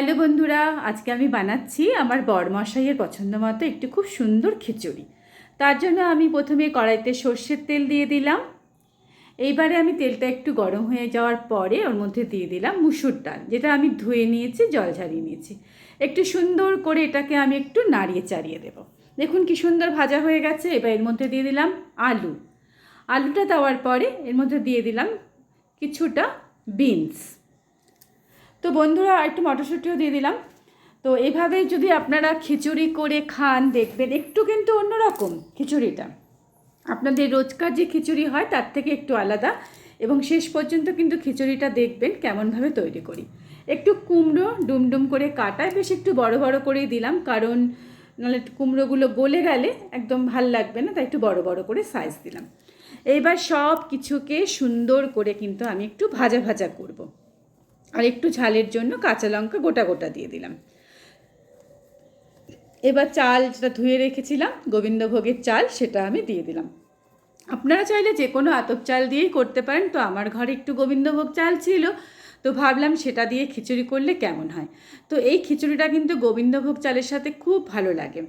Hello বন্ধুরা, আজকে আমি বানাচ্ছি আমার বরমশাইয়ের পছন্দ মতো একটু খুব সুন্দর খিচুড়ি। তার জন্য আমি প্রথমে কড়াইতে সর্ষের তেল দিয়ে দিলাম। এইবারে আমি তেলটা একটু গরম হয়ে যাওয়ার পরে ওর মধ্যে দিয়ে দিলাম মুসুর ডাল, যেটা আমি ধুয়ে নিয়েছি, জল ঝারিয়ে নিয়েছি। একটু সুন্দর করে এটাকে আমি একটু নাড়িয়ে চাড়িয়ে দেবো। দেখুন কি সুন্দর ভাজা হয়ে গেছে, এবার এর মধ্যে দিয়ে দিলাম আলু। আলুটা দেওয়ার পরে এর মধ্যে দিয়ে দিলাম কিছুটা বিনস। তো বন্ধুরা একটু মটরশুঁটিও দিয়ে দিলাম। তো এভাবে যদি আপনারা খিচুড়ি করে খান, দেখবেন একটু কিন্তু অন্যরকম খিচুড়িটা। আপনাদের রোজকার যে খিচুড়ি হয়, তার থেকে একটু আলাদা এবং শেষ পর্যন্ত কিন্তু খিচুড়িটা দেখবেন কেমনভাবে তৈরি করি। একটু কুমড়ো ডুমডুম করে কাটায়, বেশ একটু বড় বড় করেই দিলাম কারণ নাহলে কুমড়োগুলো গলে গেলে একদম ভালো লাগবে না, তাই একটু বড় বড় করে সাইজ দিলাম। এইবার সব কিছুকে সুন্দর করে কিন্তু আমি একটু ভাজা ভাজা করব। আর একটু ঝালের জন্য কাঁচা লঙ্কা গোটা গোটা দিয়ে দিলাম। এবার চাল যেটা ধুয়ে রেখেছিলাম, গোবিন্দভোগের চাল, সেটা আমি দিয়ে দিলাম। আপনারা চাইলে যে কোনো আতপ চাল দিয়েই করতে পারেন। তো আমার ঘরে একটু গোবিন্দভোগ চাল ছিল, তো ভাবলাম সেটা দিয়ে খিচুড়ি করলে কেমন হয়? তো এই খিচুড়িটা কিন্তু গোবিন্দভোগ চালের সাথে খুব ভালো লাগে।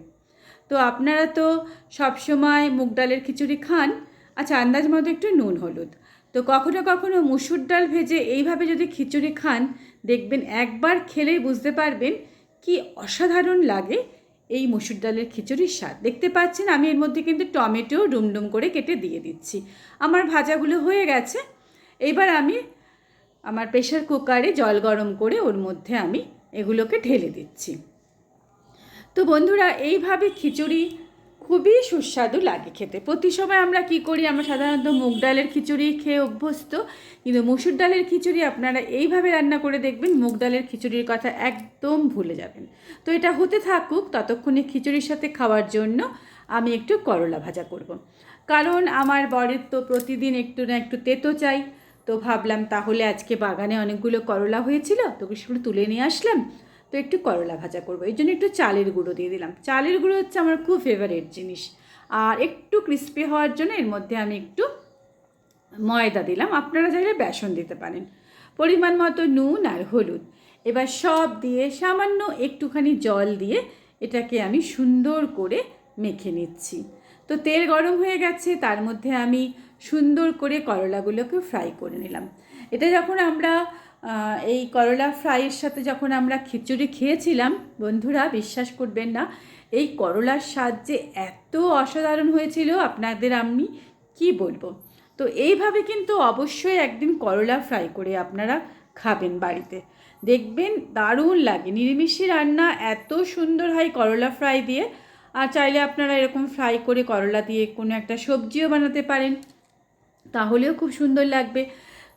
তো আপনারা তো সবসময় মুগ ডালের খিচুড়ি খান। আচ্ছা আন্দাজ মতো একটু নুন, হলুদ। তো কখনো কখনো মুসুর ডাল ভেজে এইভাবে যদি খিচুড়ি খান, দেখবেন একবার খেলেই বুঝতে পারবেন কি অসাধারণ লাগে এই মুসুর ডালের খিচুড়ির স্বাদ। দেখতে পাচ্ছেন আমি এর মধ্যে কিন্তু টমেটো ডুমডুম করে কেটে দিয়ে দিচ্ছি। আমার ভাজাগুলো হয়ে গেছে। এবার আমি আমার প্রেশার কুকারে জল গরম করে ওর মধ্যে আমি এগুলোকে ঢেলে দিচ্ছি। তো বন্ধুরা, এইভাবে খিচুড়ি খুবই সুস্বাদু লাগে খেতে। প্রতি সময় আমরা কি করি, আমরা সাধারণত মুগ ডালের খিচুড়ি খেয়ে অভ্যস্ত, কিন্তু মুসুর ডালের খিচুড়ি আপনারা এইভাবে রান্না করে দেখবেন, মুগ ডালের খিচুড়ির কথা একদম ভুলে যাবেন। তো এটা হতে থাকুক ততক্ষণে খিচুড়ির সাথে খাওয়ার জন্য আমি একটু করলা ভাজা করব। কারণ আমার বরের তো প্রতিদিন একটু না একটু তেতো চাই, তো ভাবলাম তাহলে আজকে বাগানে অনেকগুলো করলা হয়েছিল তো সেগুলো তুলে নিয়ে আসলাম। তো একটু করলা ভাজা করব। এই জন্য একটু চালের গুঁড়ো দিয়ে দিলাম। চালের গুঁড়ো হচ্ছে আমার খুব ফেভারিট জিনিস। আর একটু ক্রিস্পি হওয়ার জন্য এর মধ্যে আমি একটু ময়দা দিলাম। আপনারা চাইলে বেসন দিতে পারেন। পরিমাণ মতো নুন আর হলুদ। এবার সব দিয়ে সামান্য একটুখানি জল দিয়ে এটাকে আমি সুন্দর করে মেখে নিচ্ছি। তো তেল গরম হয়ে গেছে, তার মধ্যে আমি সুন্দর করে করলাগুলোকে ফ্রাই করে নিলাম। এটা যখন আমরা এই করলা ফ্রাইয়ের সাথে যখন আমরা খিচুড়ি খেয়েছিলাম, বন্ধুরা বিশ্বাস করবেন না, এই করলার স্বাদ যে এত অসাধারণ হয়েছিল আপনাদের আমি কি বলব? তো এইভাবে কিন্তু অবশ্যই একদিন করলা ফ্রাই করে আপনারা খাবেন বাড়িতে। দেখবেন দারুণ লাগে, নিরামিষি রান্না এত সুন্দর হয় করলা ফ্রাই দিয়ে। আর চাইলে আপনারা এরকম ফ্রাই করে করলা দিয়ে কোনো একটা সবজিও বানাতে পারেন। তাহলেও খুব সুন্দর লাগবে।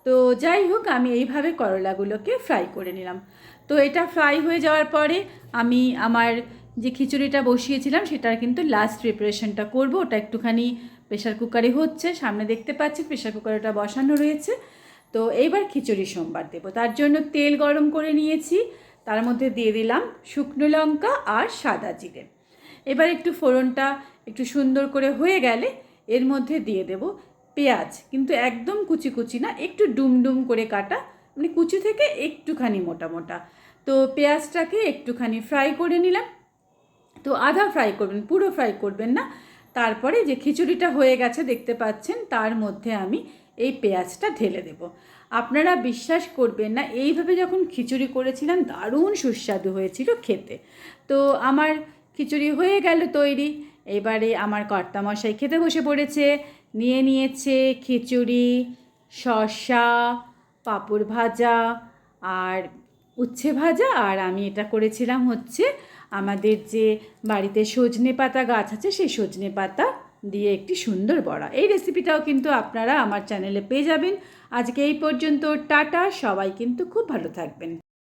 তো যাই হোক, আমি এইভাবে করলাগুলোকে ফ্রাই করে নিলাম। তো এটা ফ্রাই হয়ে যাওয়ার পরে আমি আমার যে খিচুড়িটা বসিয়েছিলাম, সেটার কিন্তু লাস্ট প্রিপারেশনটা করব। ওটা একটুখানি প্রেশার কুকারে হচ্ছে। সামনে দেখতে পাচ্ছি প্রেশার কুকারে ওটা বসানো রয়েছে। তো এইবার খিচুড়ি সোমবার দেবো। তার জন্য তেল গরম করে নিয়েছি। তার মধ্যে দিয়ে দিলাম শুকনো লঙ্কা আর সাদা জিরে। এবার একটু ফোড়নটা একটু সুন্দর করে হয়ে গেলে এর মধ্যে দিয়ে দেব পেঁয়াজ, কিন্তু একদম কুচি কুচি না, একটু ডুমডুম করে কাটা মানে কুচি থেকে একটুখানি মোটা মোটা। তো পেঁয়াজটাকে একটুখানি ফ্রাই করে নিলাম। তো আধা ফ্রাই করবেন, পুরো ফ্রাই করবেন না। তারপরে যে খিচুড়িটা হয়ে গেছে, দেখতে পাচ্ছেন, তার মধ্যে আমি এই পেঁয়াজটা ঢেলে দেব। আপনারা বিশ্বাস করবেন না, এইভাবে যখন খিচুড়ি করেছিলাম, দারুণ সুস্বাদু হয়েছিল খেতে। তো আমার খিচুড়ি হয়ে গেল তৈরি। এবারে আমার কর্তামশাই খেতে বসে পড়েছে। নিয়ে নিয়েছে খিচুড়ি, শসা, পাঁপড় ভাজা আর উচ্ছে ভাজা। আর আমি এটা করেছিলাম হচ্ছে আমাদের যে বাড়িতে সজনে পাতা গাছ আছে, সেই সজনে পাতা দিয়ে একটি সুন্দর বড়া। এই রেসিপিটাও কিন্তু আপনারা আমার চ্যানেলে পেয়ে যাবেন। আজকে এই পর্যন্ত, টাটা। সবাই কিন্তু খুব ভালো থাকবেন।